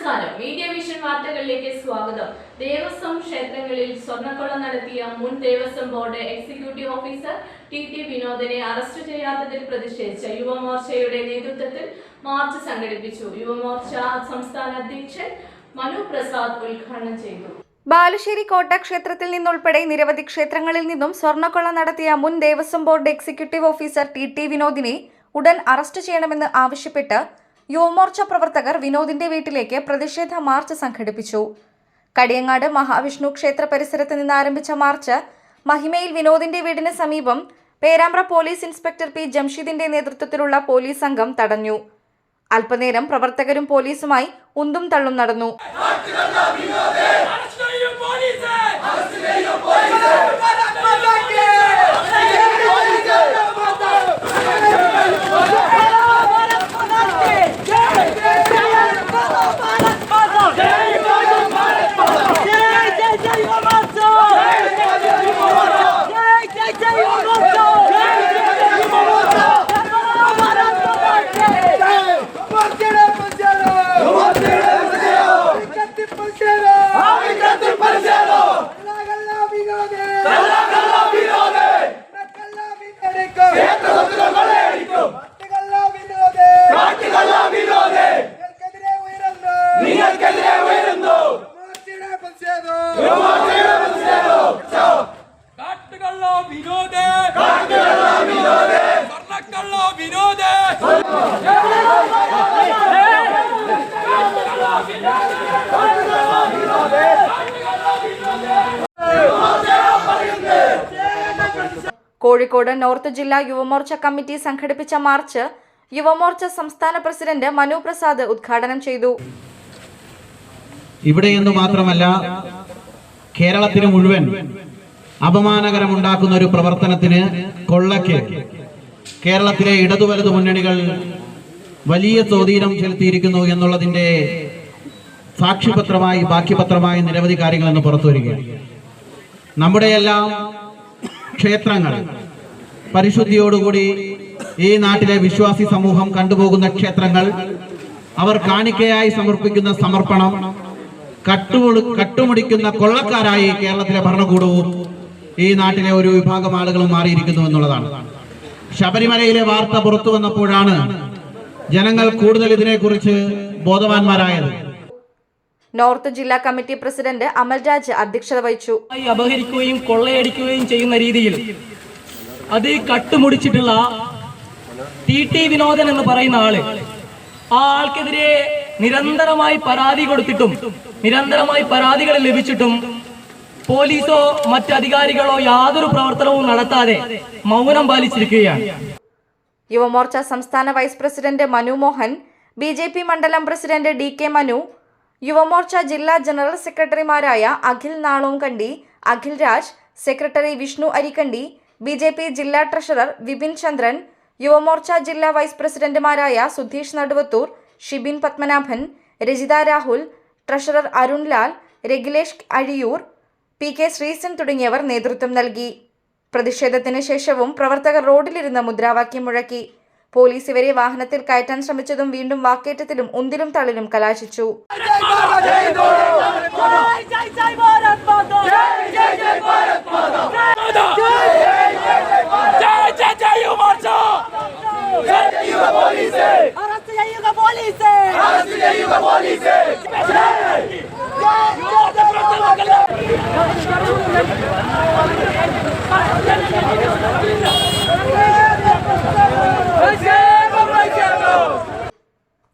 നമസ്കാരം. Media vision വാർത്തകളിലേക്ക് സ്വാഗതം. ദേവസ്വം ക്ഷേത്രങ്ങളിൽ സ്വർണക്കൊള്ള നടത്തിയ മുൻ Devaswom board executive officer T T വിനോദിനെ arrest ചെയ്യാത്തതിൽ പ്രതിഷേധിച്ച യുവമോർച്ചയുടെ നേതൃത്വത്തിൽ മാർച്ച് സംഘടിപ്പിച്ചു. യുവമോർച്ച സംസ്ഥാന അധ്യക്ഷൻ മനു പ്രസാദ് ഉദ്ഘാടനം ചെയ്തു. ബാലുശ്ശേരി കോട്ട ക്ഷേത്രത്തിൽ നിന്നുൾപ്പെടെ നിരവധി ക്ഷേത്രങ്ങളിൽ നിന്നും സ്വർണക്കൊള്ള നടത്തിയ മുൻ Devaswom board executive officer T T വിനോദിനെ ഉടൻ അറസ്റ്റ് ചെയ്യണമെന്ന് ആവശ്യപ്പെട്ട് യുവമോർച്ച പ്രവർത്തകർ വിനോദിന്റെ വീട്ടിലേക്ക് പ്രതിഷേധ മാർച്ച് സംഘടിപ്പിച്ചു. കടിയങ്ങാട് മഹാവിഷ്ണു ക്ഷേത്ര പരിസരത്ത് നിന്ന് ആരംഭിച്ച മാർച്ച് മഹിമയിൽ വിനോദിന്റെ വീടിന് സമീപം പേരാമ്പ്ര പോലീസ് ഇൻസ്പെക്ടർ പി ജംഷീദിന്റെ നേതൃത്വത്തിലുള്ള പോലീസ് സംഘം തടഞ്ഞു. അല്പനേരം പ്രവർത്തകരും പോലീസുമായി ഉന്തും തള്ളും നടന്നു. വിനോദേ സ്വർണക്കള്ള വിനോദേ കോഴിക്കോട് നോർത്ത് ജില്ലാ യുവമോർച്ച കമ്മിറ്റി സംഘടിപ്പിച്ച മാർച്ച് യുവമോർച്ച സംസ്ഥാന പ്രസിഡന്റ് മനു പ്രസാദ് ഉദ്ഘാടനം ചെയ്തു. ഇവിടെ എന്ന് മാത്രമല്ല കേരളത്തിന് മുഴുവൻ അപമാനകരമുണ്ടാക്കുന്ന ഒരു പ്രവർത്തനത്തിന് കൊള്ളയ്ക്ക്. കേരളത്തിലെ ഇടതു വലതു മുന്നണികൾ വലിയ സ്വാധീനം ചെലുത്തിയിരിക്കുന്നു എന്നുള്ളതിന്റെ സാക്ഷിപത്രമായി ബാക്കിപത്രമായി നിരവധി കാര്യങ്ങൾ ഇന്ന് പുറത്തു വരികയാണ്. നമ്മുടെയെല്ലാം ക്ഷേത്രങ്ങൾ പരിശുദ്ധിയോടുകൂടി ഈ നാട്ടിലെ വിശ്വാസി സമൂഹം കണ്ടുപോകുന്ന ക്ഷേത്രങ്ങൾ അവർ കാണിക്കയായി സമർപ്പിക്കുന്ന സമർപ്പണം കട്ടുമുടി കട്ടുമുടിക്കുന്ന കൊള്ളക്കാരായി കേരളത്തിലെ ഭരണകൂടവും ഈ നാട്ടിലെ ഒരു വിഭാഗം ആളുകളും മാറിയിരിക്കുന്നു എന്നുള്ളതാണ്. ശബരിമലയിലെ വാർത്ത പുറത്തു വന്നപ്പോഴാണ് ജനങ്ങൾ കൂടുതൽ ഇതിനെക്കുറിച്ച് ബോധവാന്മാരായത്. നോർത്ത് ജില്ലാ കമ്മിറ്റി പ്രസിഡന്റ് അമൽരാജ് അധ്യക്ഷത വഹിച്ചു. അപഹരിക്കുകയും കൊള്ളയടിക്കുകയും ചെയ്യുന്ന രീതിയിൽ അത് കട്ടുമുടിച്ചിട്ടുള്ള ടി ടി വിനോദൻ എന്ന് പറയുന്ന ആൾ ആ ആൾക്കെതിരെ നിരന്തരമായി പരാതി കൊടുത്തിട്ടും നിരന്തരമായി പരാതികൾ ലഭിച്ചിട്ടും പോലീസോ മറ്റധികാരികളോ യാതൊരു പ്രവർത്തനവും നടത്താതെ മൗനം പാലിച്ചിരിക്കുകയാണ്. യുവമോർച്ച സംസ്ഥാന vice president Manu Mohan B J P മണ്ഡലം president D K Manu Yuva Morcha ജില്ലാ ജനറൽ സെക്രട്ടറിമാരായ Akhil Nalonkandi Akhil Raj secretary Vishnu Arikkandi B J P ജില്ലാ ട്രഷറർ വിപിൻ ചന്ദ്രൻ യുവമോർച്ച ജില്ലാ വൈസ് പ്രസിഡന്റുമാരായ Sudheesh Naduvathur Shibin Padmanabhan Rajitha Rahul treasurer Arun Lal Ragilesh Azhiyur P K Sreesan തുടങ്ങിയവർ നേതൃത്വം നൽകി. പ്രതിഷേധത്തിന് ശേഷവും പ്രവർത്തകർ റോഡിലിരുന്ന് മുദ്രാവാക്യം മുഴക്കി. പോലീസ് ഇവരെ വാഹനത്തിൽ കയറ്റാൻ ശ്രമിച്ചതും വീണ്ടും വാക്കേറ്റത്തിലും ഉന്തിലും തള്ളിലും കലാശിച്ചു ജയ് ജയ് ജയ് യുവമോർച്ച അറസ്റ്റ് ചെയ്യുക പോലീസ് അറസ്റ്റ് ചെയ്യുക പോലീസേ